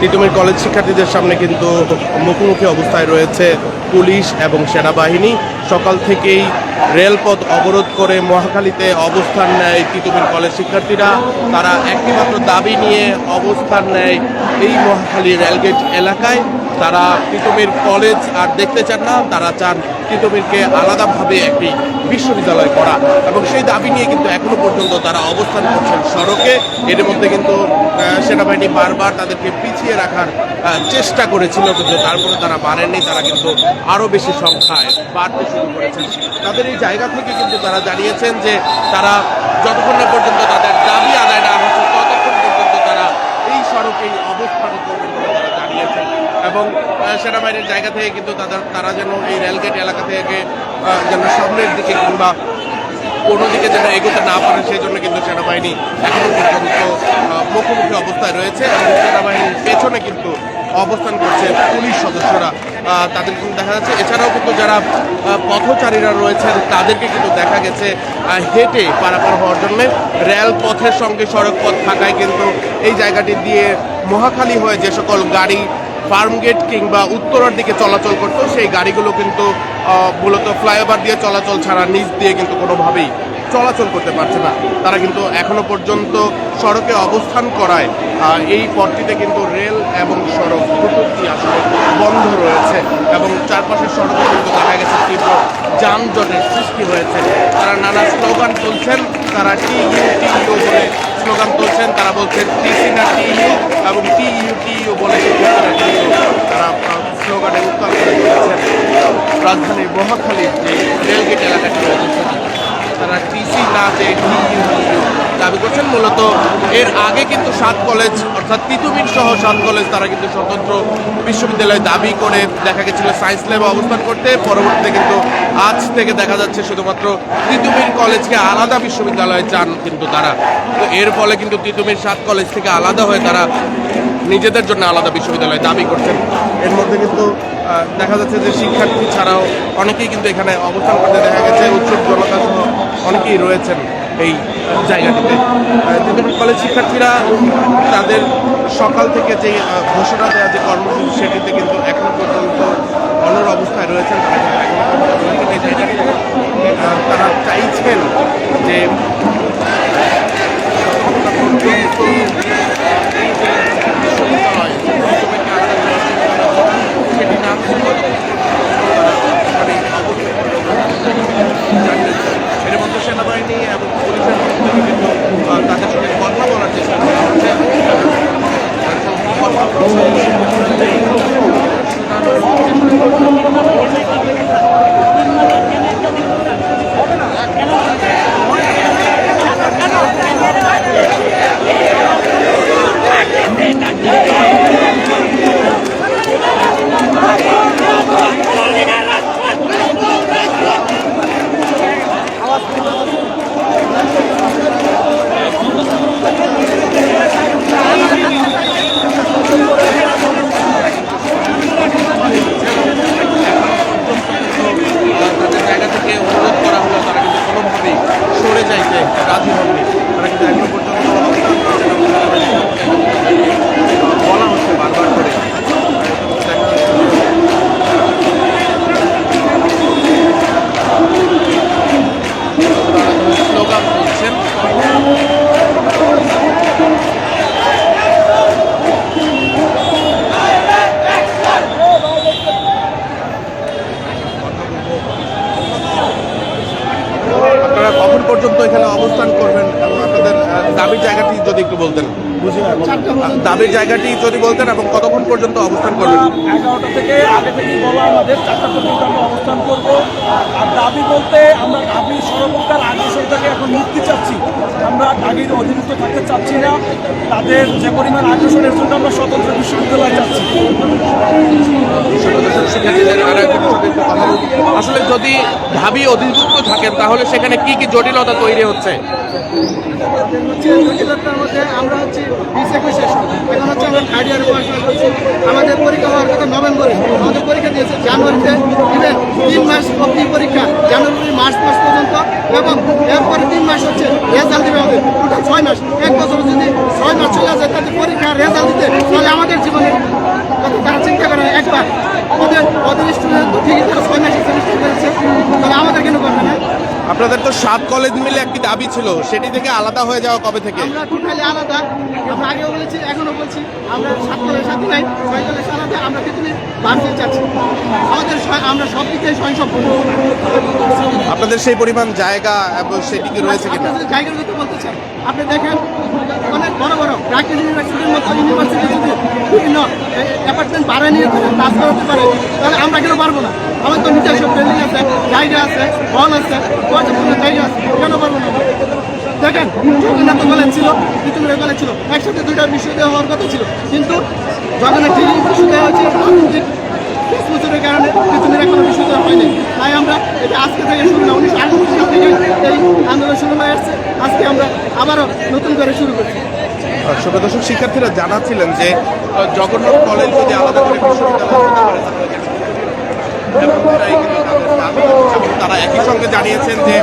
Titumir college শিক্ষার্থীদের সামনে কিন্তু মুখোমুখি অবস্থায় রয়েছে। পুলিশ এবং সেনাবাহিনী সকাল থেকেই রেলপথ অবরোধ করে মহাখালীতে অবস্থান নেয় তিতুমির কলেজ শিক্ষার্থীরা। তারা একটিমাত্র দাবি নিয়ে অবস্থান নেয় এই মহাখালী রেলগেট এলাকায়। তারা তিতুমির কলেজ আর দেখতে চান না, তারা চান তিতুমিরকে আলাদাভাবে একটি বিশ্ববিদ্যালয় করা এবং সেই দাবি নিয়ে কিন্তু এখনও পর্যন্ত তারা অবস্থান করছেন সড়কে। এর মধ্যে কিন্তু সেনাবাহিনী বারবার তাদেরকে পিছিয়ে রাখার চেষ্টা করেছিল কিন্তু তারপরে তারা মানেননি। তারা কিন্তু আরও বেশি সংখ্যায় বাড়তে শুরু করেছেন তাদের এই জায়গা থেকে কিন্তু তারা জানিয়েছেন যে তারা যতক্ষণ না পর্যন্ত তাদের দাবি আদায় না হচ্ছে, ততক্ষণ পর্যন্ত তারা এই সড়কেই অবস্থান করবেন বলে তারা জানিয়েছেন। এবং সেনাবাহিনীর জায়গা থেকে কিন্তু তাদের, তারা যেন এই রেলগেট এলাকা থেকে যেন সামনের দিকে কিংবা কোনো দিকে যেন এগোতে না পারে সেই জন্য কিন্তু সেনাবাহিনী এখনও পর্যন্ত মুখোমুখি অবস্থায় রয়েছে। এবং সেনাবাহিনীর পেছনে কিন্তু অবস্থান করছে পুলিশ সদস্যরা তাদের কিন্তু দেখা যাচ্ছে। এছাড়াও কিন্তু যারা পথচারীরা রয়েছেন, তাদেরকে কিন্তু দেখা গেছে হেঁটে পারাপার হওয়ার জন্য রেল পথের সঙ্গে সড়ক পথ থাকায় কিন্তু এই জায়গাটি দিয়ে মহাখালী হয়ে যে সকল গাড়ি ফার্মগেট কিংবা উত্তরার দিকে চলাচল করতো, সেই গাড়িগুলো কিন্তু মূলত ফ্লাইওভার দিয়ে চলাচল ছাড়া নিচ দিয়ে কিন্তু কোনোভাবেই চলাচল করতে পারছে না। তারা কিন্তু এখনও পর্যন্ত সড়কে অবস্থান করায়। এই পথটিতে কিন্তু রেল এবং সড়ক দুটোটি আসলে বন্ধ রয়েছে এবং চারপাশের সড়কে কিন্তু দেখা গেছে তীব্র যানজটের সৃষ্টি হয়েছে। তারা নানা স্লোগান তুলছেন, তারা টি ইউ টি ইউ বলে স্লোগান তুলছেন, তারা বলছেন টিসি না টি ইউ এবং টি ইউ টি ইউ বলে তারা স্লোগানে উত্তাল করে রাজধানীর মহাখালীর যে রেলগেট এলাকাটি রয়েছে। তারা টিসি না যে টি ইউ টি ইউ দাবি করছেন, মূলত এর আগে কিন্তু সাত কলেজ অর্থাৎ তিতুমির সহ সাত কলেজ তারা কিন্তু স্বতন্ত্র বিশ্ববিদ্যালয় দাবি করে দেখা গেছিল সায়েন্স ল্যাবে অবস্থান করতে। পরবর্তীতে কিন্তু আজ থেকে দেখা যাচ্ছে শুধুমাত্র তিতুমির কলেজকে আলাদা বিশ্ববিদ্যালয়ে চান কিন্তু তারা। তো এর ফলে কিন্তু তিতুমির সাত কলেজ থেকে আলাদা হয়ে তারা নিজেদের জন্য আলাদা বিশ্ববিদ্যালয় দাবি করছেন। এর মধ্যে কিন্তু দেখা যাচ্ছে যে শিক্ষার্থী ছাড়াও অনেকেই কিন্তু এখানে অবস্থান করতে দেখা গেছে। উৎসব জনতা সহ অনেকেই রয়েছেন এই জায়গাটিতে। আহ, কলেজ শিক্ষার্থীরা তাদের সকাল থেকে যে ঘোষণা দেওয়া যে কর্মসূচি সেটি কিন্তু দাবির জায়গাটি যদি বলতেন এবং কতক্ষণ পর্যন্ত অবস্থান করবেন? এগারোটা থেকে আগে থেকেই বলা আমাদের চারটা পর্যন্ত আমরা অবস্থান করব। আর দাবি বলতে আমরা দাবি সর্বকার আগ্রসর থেকে এখন মুক্তি চাচ্ছি। আমরা দাবির অধীনস্থ থাকতে চাচ্ছি না। তাদের যে পরিমাণ আগ্রসনের জন্য আমরা স্বতন্ত্র বিশ্ববিদ্যালয় চাচ্ছি। বলব। আসলে যদি ঢাবি অধিভুক্ত থাকেন তাহলে সেখানে কি কি জটিলতা তৈরি হচ্ছে? মধ্যে আমরা হচ্ছে বিশ একুশ এখন হচ্ছে আমরা থার্ড ইয়ার পড়াশোনা করছি আমাদের পরীক্ষা হওয়ার কথা নভেম্বরে আমাদের পরীক্ষা দিয়েছে জানুয়ারিতে ইভেন তিন মাস অব্দি পরীক্ষা জানুয়ারি মার্চ মাস পর্যন্ত এবং এরপরে তিন মাস হচ্ছে রেজাল্ট দেবে আমাদের ছয় মাস এক বছর যদি ছয় মাস চলে যায় তাদের পরীক্ষা রেজাল্ট দিতে তাহলে আমাদের জীবনে সাত কলেজ মিলে একটি দাবি ছিল সেটি থেকে আলাদা হয়ে যাওয়া কবে থেকে? আমরা টোটালি আলাদা। আমরা আগেও বলেছি এখনও বলছি আমরা সাত দলের সাথে নাই ছয় দলের সাথে আমরা পৃথিবীর বাড়তে চাচ্ছি। আমাদের আমরা সব দিকে স্বয়ংসম্পূর্ণ। আপনাদের সেই পরিমাণ জায়গা এবং সেটি কি রয়েছে কিনা? আপনাদের জায়গার কথা বলতে চাই। আপনি দেখেন অনেক বড় বড় ঢাকা ইউনিভার্সিটির মতো ইউনিভার্সিটি অ্যাপার্টমেন্ট ভাড়া নিয়ে কাজ করাতে পারে, তাহলে আমরা কেন পারব না? আমার তো নিজস্ব বিল্ডিং আছে, জায়গা আছে হল আছে জায়গা আছে, কেন পারব না? দেখেন জগন্নাথ কলেজ ছিল পৃথিবীর কলেজ ছিল, একসাথে দুইটা বিশ্ববিদ্যালয় হওয়ার কথা ছিল, কিন্তু জগন্নাথ বিশ্ববিদ্যালয় হচ্ছে রাজনৈতিক কারণে পৃথিবীর এখনও বিশ্ববিদ্যালয় হয়নি তাই আমরা এটা আজকে থেকে শুরু না উনিশশো আটানব্বই থেকে এই আন্দোলন শুরু হয়ে আসছে। আজকে আমরা আবারও নতুন করে শুরু করছি। ছোট দর্শক, শিক্ষার্থীরা জানাচ্ছিলেন যে জগন্নাথ কলেজ যদি আলাদা করে বিশ্ববিদ্যালয় তারা একই সঙ্গে জানিয়েছেন যে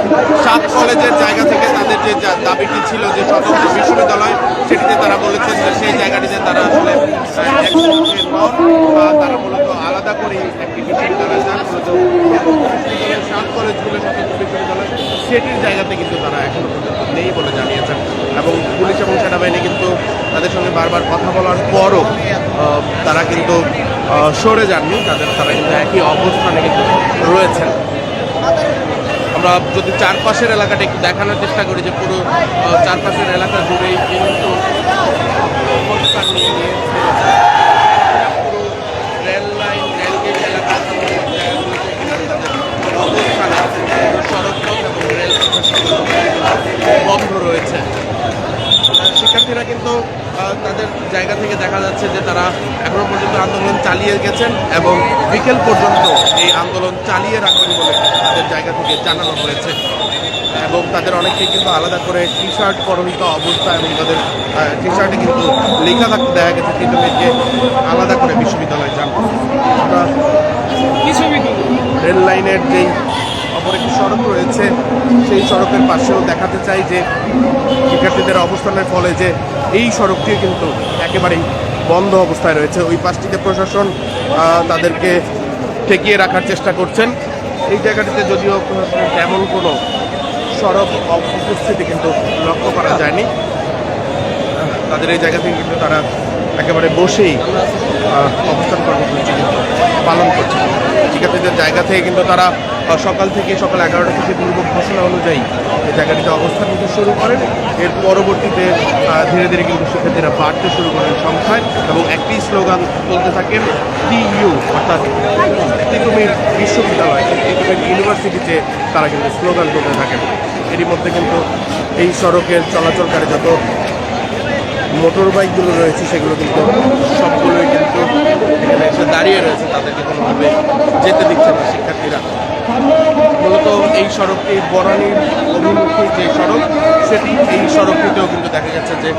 সাত কলেজের জায়গা থেকে তাদের যে যা- দাবিটি ছিল যে স্বতন্ত্র বিশ্ববিদ্যালয় সেটিতে তারা বলেছেন যে সেই জায়গাটিতে তারা আসলে আহ, একসঙ্গে নন বা তারা মূলত আলাদা করে একটি বিশ্ববিদ্যালয় চান মূলত বিশ্ববিদ্যালয়ের সাত কলেজগুলো স্বতন্ত্র বিশ্ববিদ্যালয় সেটির জায়গাতে কিন্তু তারা এখনও পর্যন্ত নেই বলে জানিয়েছেন এবং পুলিশ এবং সেনাবাহিনী কিন্তু তাদের সঙ্গে বারবার কথা বলার পরও তারা কিন্তু সরে যাননি। তাদের, তারা কিন্তু একই অবস্থানে কিন্তু রয়েছেন। আমরা যদি চারপাশের এলাকাটা একটু দেখানোর চেষ্টা করি যে পুরো চারপাশের এলাকা জুড়েই কিন্তু অবস্থান নিয়ে নিয়ে পুরো রেল লাইন রেলগেট এলাকা অবস্থান আছে সড়ক পথ এবং রেল বন্ধ রয়েছে আহ, শিক্ষার্থীরা কিন্তু আহ, তাদের জায়গা থেকে দেখা যাচ্ছে যে তারা এখনও পর্যন্ত আন্দোলন চালিয়ে গেছেন এবং বিকেল পর্যন্ত এই আন্দোলন চালিয়ে রাখবেন বলে তাদের জায়গা থেকে জানানো হয়েছে। এবং তাদের অনেকেই কিন্তু আলাদা করে টি শার্ট পরিহিত অবস্থা এবং তাদের টি শার্টে কিন্তু লেখা থাকতে দেখা গেছে তিনজনকে আলাদা করে বিশ্ববিদ্যালয়ে যান রেল লাইনের যেই অপর একটি সড়ক রয়েছে সেই সড়কের পাশেও দেখাতে চাই যে শিক্ষার্থীদের অবস্থানের ফলে যে এই সড়কটিও কিন্তু একেবারেই বন্ধ অবস্থায় রয়েছে। ওই পাশটিতে প্রশাসন তাদেরকে ঠেকিয়ে রাখার চেষ্টা করছেন। এই জায়গাটিতে যদিও তেমন কোনো সড়ক উপস্থিতি কিন্তু লক্ষ্য করা যায়নি। তাদের এই জায়গা থেকে কিন্তু তারা একেবারে বসেই অবস্থান কর্মসূচি পালন করছে শিক্ষার্থীদের জায়গা থেকে কিন্তু তারা সকাল থেকে সকাল এগারোটা থেকে দুর্ভোগ ঘোষণা অনুযায়ী এই জায়গাটিতে অবস্থান নিতে শুরু করেন। এর পরবর্তীতে ধীরে ধীরে কিন্তু শিক্ষার্থীরা বাড়তে শুরু করেন সংখ্যায় এবং একটি স্লোগান বলতে থাকেন টিইউ অর্থাৎ তিতুমির বিশ্ববিদ্যালয় তিতুমির ইউনিভার্সিটিতে তারা কিন্তু স্লোগান তুলতে থাকেন। এরই মধ্যে কিন্তু এই সড়কের চলাচলকারী যত মোটর বাইকগুলো রয়েছে, সেগুলো কিন্তু সবগুলোই কিন্তু এখানে এসে দাঁড়িয়ে রয়েছে, তাদেরকে কোনোভাবে যেতে দিচ্ছে না শিক্ষার্থীরা। মূলত এই সড়কটি বনানীর অভিমুখী যে সড়ক, সেটি এই সড়কটিতেও কিন্তু দেখা যাচ্ছে যে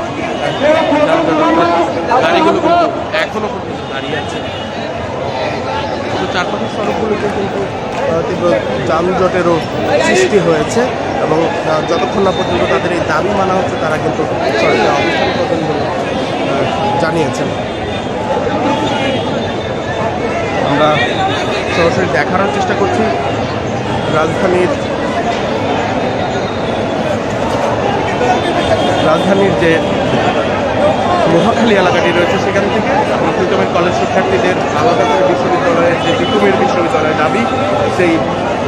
গাড়িগুলো কিন্তু এখনও পর্যন্ত দাঁড়িয়ে আছে। কিন্তু চারপাশের সড়কগুলোতে কিন্তু তীব্র যানজটেরও সৃষ্টি হয়েছে এবং যতক্ষণ না পর্যন্ত তাদের এই দাবি মানা হচ্ছে, তারা কিন্তু সড়কে অবস্থান করবেন বলে জানিয়েছেন। আমরা সরাসরি দেখানোর চেষ্টা করছি রাজধানীর রাজধানীর যে মহাখালী এলাকাটি রয়েছে সেখান থেকে। প্রথমের কলেজ শিক্ষার্থীদের আলাদা করে বিশ্ববিদ্যালয়ের যে বিকুমের বিশ্ববিদ্যালয়ের দাবি, সেই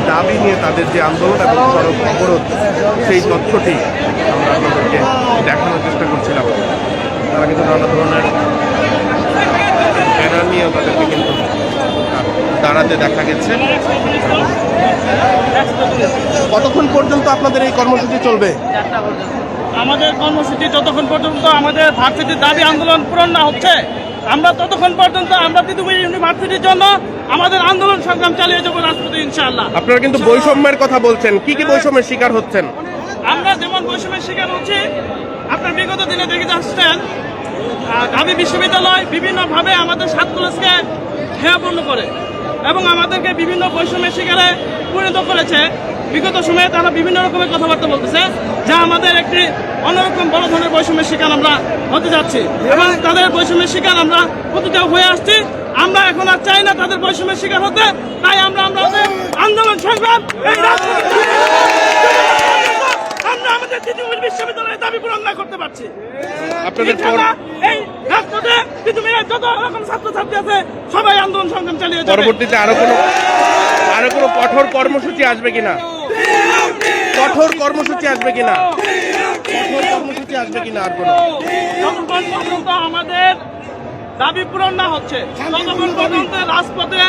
দাবি নিয়ে তাদের যে আন্দোলন এবং সড়ক অবরোধ, সেই তথ্যটি আমরা আপনাদেরকে দেখানোর চেষ্টা করছিলাম। তারা কিন্তু নানা ধরনের ব্যানার নিয়েও তাদেরকে কিন্তু দাঁড়াতে দেখা গেছে। কতক্ষণ পর্যন্ত আপনাদের এই কর্মসূচি চলবে? আমাদের কর্মসূচি যতক্ষণ পর্যন্ত আমাদের ভার্সিটির দাবি আন্দোলন পূরণ না হচ্ছে আমরা ততক্ষণ পর্যন্ত আমরা ইউনিভার্সিটির জন্য আমাদের আন্দোলন সংগ্রাম চালিয়ে যাব রাজপথে ইনশাআল্লাহ। আপনারা কিন্তু বৈষম্যের কথা বলছেন। কি কি বৈষম্যের শিকার হচ্ছেন? আমরা যেমন বৈষম্যের শিকার হচ্ছি আপনার বিগত দিনে দেখে আসছেন আহ, বিশ্ববিদ্যালয় বিভিন্নভাবে আমাদের সাত কলেজকে হেয়াপূর্ণ করে। এবং আমাদেরকে বিভিন্ন বৈষম্যের শিকারে পরিণত করেছে। বিগত সময়ে তারা বিভিন্ন রকমের কথাবার্তা বলতেছে যা আমাদের একটি অন্যরকম বড় ধরনের বৈষম্যের শিকার আমরা হতে যাচ্ছি। এবং তাদের বৈষম্যের শিকার আমরা প্রতিটা হয়ে আসছি। আমরা এখন আর চাই না তাদের বৈষম্যের শিকার হতে। তাই আমরা আমাদের আন্দোলন সংগ্রাম। এই রাজপথে আমাদের বিশ্ববিদ্যালয়ের দাবি পূরণ না করতে পারছি। আপনাদের যত রকম ছাত্রছাত্রী আছে সবাই আন্দোলন সংগ্রাম চালিয়ে যাবে। পরবর্তীতে আরও কোনো আরও কোনো কঠোর কর্মসূচি আসবে কিনা? কঠোর কর্মসূচি আসবে কিনা? কঠোর কর্মসূচি আসবে কিনা আর কোনো? যতক্ষণ পর্যন্ত আমাদের দাবি পূরণ না হচ্ছে ততক্ষণ পর্যন্ত রাজপথে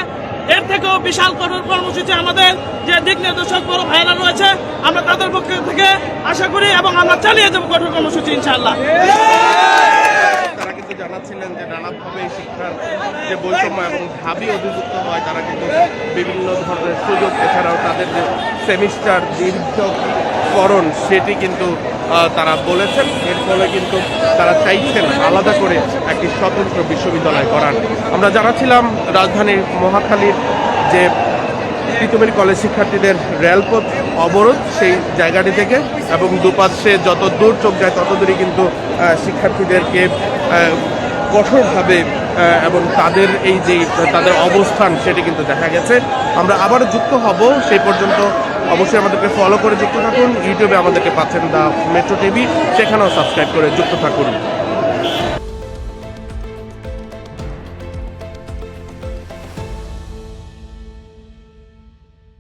এর থেকেও বিশাল কঠোর কর্মসূচি আমাদের যে দিক নির্দেশক বড় ভাইরা রয়েছে আমরা তাদের পক্ষ থেকে আশা করি এবং আমরা চালিয়ে যাব কঠোর কর্মসূচি কিন্তু জানাচ্ছিলেন যে নানাভাবে শিক্ষার যে বৈষম্য এবং ঢাবি অধিযুক্ত হয়, তারা কিন্তু বিভিন্ন ধরনের সুযোগ, এছাড়াও তাদের যে সেমিস্টার দীর্ঘকরণ, সেটি কিন্তু তারা বলেছেন। এর ফলে কিন্তু তারা চাইছেন আলাদা করে একটি স্বতন্ত্র বিশ্ববিদ্যালয় করার আমরা জানাচ্ছিলাম রাজধানীর মহাখালীর যে তিতুমির কলেজ শিক্ষার্থীদের রেলপথ অবরোধ সেই জায়গাটি থেকে এবং দুপাশে যত দূর চোখ যায় তত দূরই কিন্তু শিক্ষার্থীদেরকে কঠোরভাবে এবং তাদের এই যে, তাদের অবস্থান সেটি কিন্তু দেখা গেছে। আমরা আবার যুক্ত হব, সেই পর্যন্ত অবশ্যই আমাদেরকে ফলো করে যুক্ত থাকুন। ইউটিউবে আমাদেরকে পাচ্ছেন দ্য মেট্রো টিভি, সেখানেও সাবস্ক্রাইব করে যুক্ত থাকুন।